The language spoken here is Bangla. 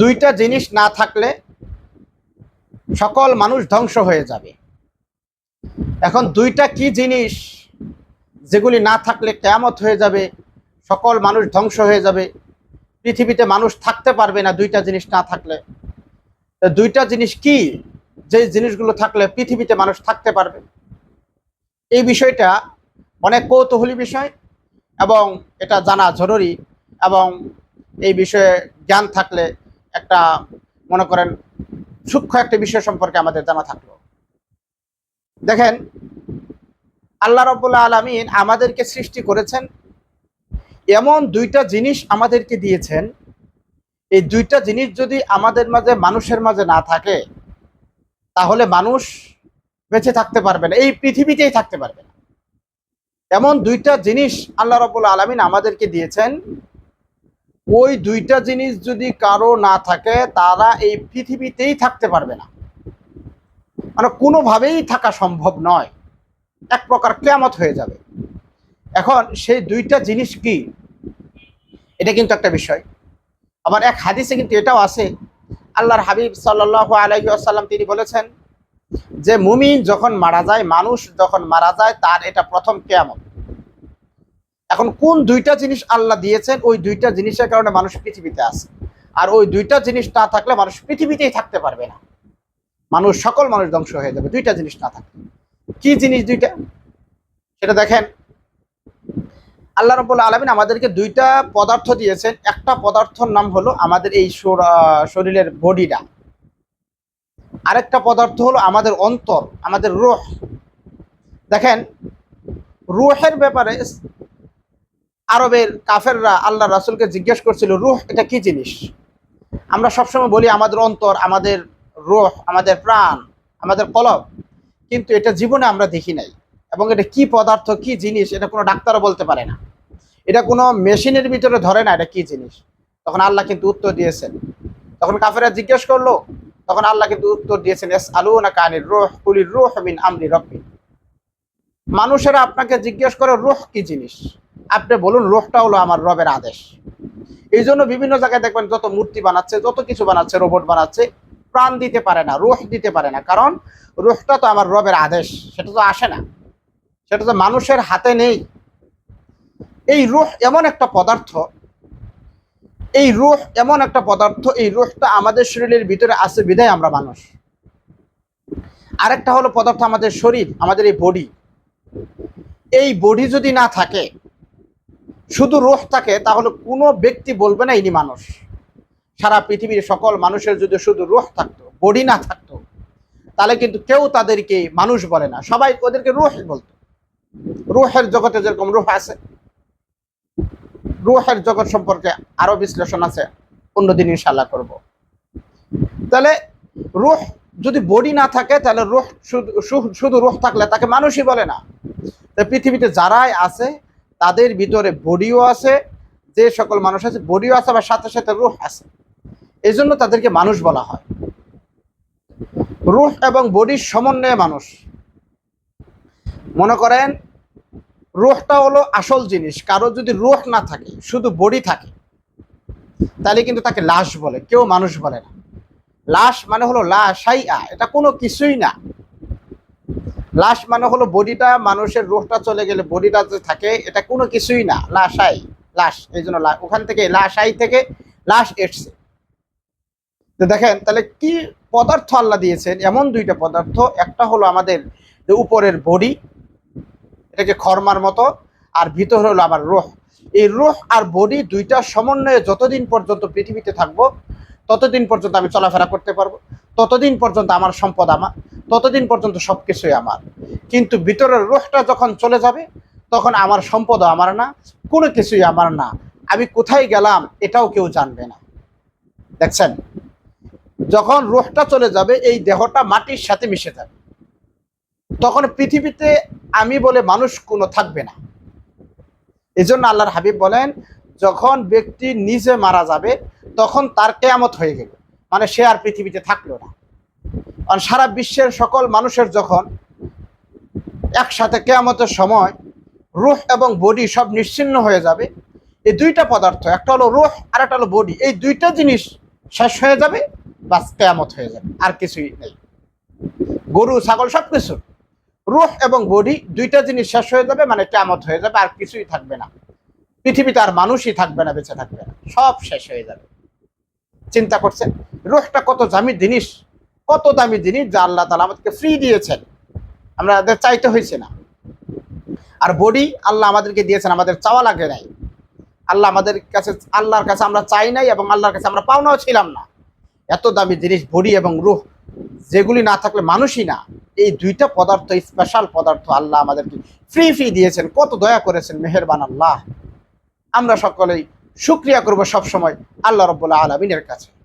দুইটা জিনিস না থাকলে সকল মানুষ ধ্বংস হয়ে যাবে। এখন দুইটা কি জিনিস যেগুলি না থাকলে কেয়ামত হয়ে যাবে, সকল মানুষ ধ্বংস হয়ে যাবে, পৃথিবীতে মানুষ থাকতে পারবে না দুইটা জিনিস না থাকলে। দুইটা জিনিস কি? যে জিনিসগুলো থাকলে পৃথিবীতে মানুষ থাকতে পারবে। এই বিষয়টা অনেক কৌতূহলী বিষয় এবং এটা জানা জরুরি এবং এই বিষয়ে জ্ঞান থাকলে একটা, মনে করেন, সূক্ষ্ম একটা বিষয় সম্পর্কে আমাদের জানা থাকল। দেখেন, আল্লাহ রব্বুল্লা আলমিন আমাদেরকে সৃষ্টি করেছেন, এমন দুইটা জিনিস আমাদেরকে দিয়েছেন। এই দুইটা জিনিস যদি আমাদের মাঝে, মানুষের মাঝে না থাকে, তাহলে মানুষ বেঁচে থাকতে পারবে না, এই পৃথিবীতেই থাকতে পারবে না। এমন দুইটা জিনিস আল্লাহ রবুল্লা আলমিন আমাদেরকে দিয়েছেন ওই দুইটা জিনিস যদি কারও না থাকে, তারা এই পৃথিবীতেই থাকতে পারবে না। মানে কোনোভাবেই থাকা সম্ভব নয়। এক প্রকার কেয়ামত হয়ে যাবে। এখন সেই দুইটা জিনিস কি? এটা কিন্তু একটা বিষয়। আবার এক হাদিসে কিন্তু এটাও আছে। আল্লাহর হাবিব সাল্লাহ আলাইহি আসাল্লাম তিনি বলেছেন যে, মুমিন যখন মারা যায়, মানুষ যখন মারা যায়, তার এটা প্রথম কেয়ামত। এখন কোন দুইটা জিনিস আল্লাহ দিয়েছেন, ওই দুইটা জিনিসের কারণে মানুষ পৃথিবীতে আছে। আর ওই দুইটা জিনিস না থাকলে মানুষ পৃথিবীতেই থাকতে পারবে না। মানুষ, সকল মানুষ ধ্বংস হয়ে যাবে, দুইটা জিনিস না থাকলে। কি জিনিস দুইটা? সেটা দেখেন। আল্লাহ রব্বুল আলমিন আমাদেরকে দুইটা পদার্থ দিয়েছেন। একটা পদার্থর নাম হলো আমাদের এই শরীরের বডিটা। আরেকটা পদার্থ হলো আমাদের অন্তর, আমাদের রুহ। দেখেন, রুহের ব্যাপারে আরবের কাফেররা আল্লাহ রাসুলকে জিজ্ঞেস করছিল, রুহ, এটা কি জিনিস? আমরা সবসময় বলি, আমাদের অন্তর, আমাদের রুহ, আমাদের প্রাণ, আমাদের কলব। কিন্তু এটা জীবনে আমরা দেখি নাই। এবং এটা কি পদার্থ, কি জিনিস, এটা কোনো ডাক্তারও বলতে পারে না। এটা কোনো মেশিনের ভিতরে ধরে না এটা কি জিনিস। তখন আল্লাহ কিন্তু উত্তর দিয়েছেন। তখন কাফেরা জিজ্ঞেস করল, তখন আল্লাহ কিন্তু উত্তর দিয়েছেন এস আলু না কানির রোহ, কুলির রোহ মিন আমরি রব্বি। মানুষেরা আপনাকে জিজ্ঞেস করে, রোহ কি জিনিস? আপনি বলুন, রোহটা হলো আমার রবের আদেশ। এই জন্য বিভিন্ন জায়গায় দেখবেন যত মূর্তি বানাচ্ছে, যত কিছু বানাচ্ছে, রোবট বানাচ্ছে, প্রাণ দিতে পারে না, রোহ দিতে পারে না। কারণ রোহটা তো আমার রবের আদেশ, সেটা তো আসে না। সেটা তো মানুষের হাতে নেই। এই রুহ এমন একটা পদার্থ, এই রুহ এমন একটা পদার্থ, এই রুহটা আমাদের শরীরের ভিতরে আছে বিধায় আমরা মানুষ। আরেকটা হলো পদার্থ আমাদের শরীর, আমাদের এই বডি এই বডি যদি না থাকে, শুধু রুহ থাকে, তাহলে কোনো ব্যক্তি বলবে না ইনি মানুষ। সারা পৃথিবীর সকল মানুষের যদি শুধু রুহ থাকতো বডি না থাকতো, তাহলে কিন্তু কেউ তাদেরকে মানুষ বলে না। সবাই ওদেরকে রোহ বলতো। রোহের জগতে যেরকম রুহ আছে, রুহের জগৎ সম্পর্কে আরও বিশ্লেষণ আছে। অন্যদিন ইনশাল্লাহ করব। তাহলে রুহ যদি বডি না থাকে, তাহলে রুহ শুধু রুহ থাকলে তাকে মানুষই বলে না। পৃথিবীতে যারাই আছে, তাদের ভিতরে বডিও আছে, যে সকল মানুষ আছে, বডিও আছে বা সাথে সাথে রুহ আছে। এই জন্য তাদেরকে মানুষ বলা হয়। রুহ এবং বডির সমন্বয়ে মানুষ। মনে করেন, রুহটা হলো আসল জিনিস। কারও যদি রুহ না থাকে, শুধু বডি থাকে, তাহলে কিন্তু তাকে লাশ বলে, কেউ মানুষ বলে না। লাশ মানে হলো লাশাই আ এটা কোনো কিছুই না। লাশ মানে হলো বডিটা, মানুষের রুহটা চলে গেলে বডিটা যে থাকে, এটা কোনো কিছুই না। লাশাই লাশ, এই জন্য ওখান থেকে লাশাই থেকে লাশ এসছে। তো দেখেন, তাহলে কি পদার্থ আল্লাহ দিয়েছেন? এমন দুইটা পদার্থ, একটা হলো আমাদের উপরের বডি, এটাকে খরমার মতো, আর ভিতর হলো আমার রোহ। এই রোহ আর বডি দুইটা সমন্বয়ে যতদিন পর্যন্ত পৃথিবীতে থাকব ততদিন পর্যন্ত আমি চলাফেরা করতে পারব, ততদিন পর্যন্ত আমার সম্পদ আমার, ততদিন পর্যন্ত সব কিছুই আমার। কিন্তু ভিতরের রোহটা যখন চলে যাবে, তখন আমার সম্পদও আমার না, কোনো কিছুই আমার না। আমি কোথায় গেলাম এটাও কেউ জানবে না। দেখছেন? যখন রোহটা চলে যাবে, এই দেহটা মাটির সাথে মিশে যাবে। তখন পৃথিবীতে আমি বলে মানুষ কোনো থাকবে না। এই জন্য আল্লাহর হাবিব বলেন, যখন ব্যক্তি নিজে মারা যাবে তখন তার কেয়ামত হয়ে গেল। মানে সে আর পৃথিবীতে থাকল না। কারণ সারা বিশ্বের সকল মানুষের যখন একসাথে কেয়ামতের সময় রুহ এবং বডি সব নিশ্চিন্ন হয়ে যাবে, এই দুইটা পদার্থ, একটা হলো রুহ আর একটা হলো বডি, এই দুইটা জিনিস শেষ হয়ে যাবে, বাস কেয়ামত হয়ে যাবে, আর কিছুই নেই। গরু, ছাগল সব কিছু রুহ এবং বডি দুইটা জিনিস শেষ হয়ে যাবে মানে কেয়ামত হয়ে যাবে, আর কিছুই থাকবে না। পৃথিবীতে আর মানুষই থাকবে না, বেঁচে থাকবে না। সব শেষ হয়ে যাবে। চিন্তা করছেন রুহটা কত দামি জিনিস, কত দামি জিনিস যা আল্লাহ তালা আমাদেরকে ফ্রি দিয়েছেন। আমাদের চাইতে হয়েছে না। আর বডি আল্লাহ আমাদেরকে দিয়েছেন, আমাদের চাওয়া লাগে নাই। আল্লাহ আমাদের কাছে, আল্লাহর কাছে আমরা চাই নাই এবং আল্লাহর কাছে আমরা পাওনাও ছিলাম না। এত দামি জিনিস, বডি এবং রুহ, যেগুলি না থাকলে মানুষই না। এই দুইটা পদার্থ স্পেশাল পদার্থ আল্লাহ আমাদেরকে ফ্রি ফ্রি দিয়েছেন। কত দয়া করেছেন, মেহেরবান আল্লাহ। আমরা সকলেই শুক্রিয়া করব সবসময় আল্লাহ রব্বুল্লাহ আলমিনের কাছে।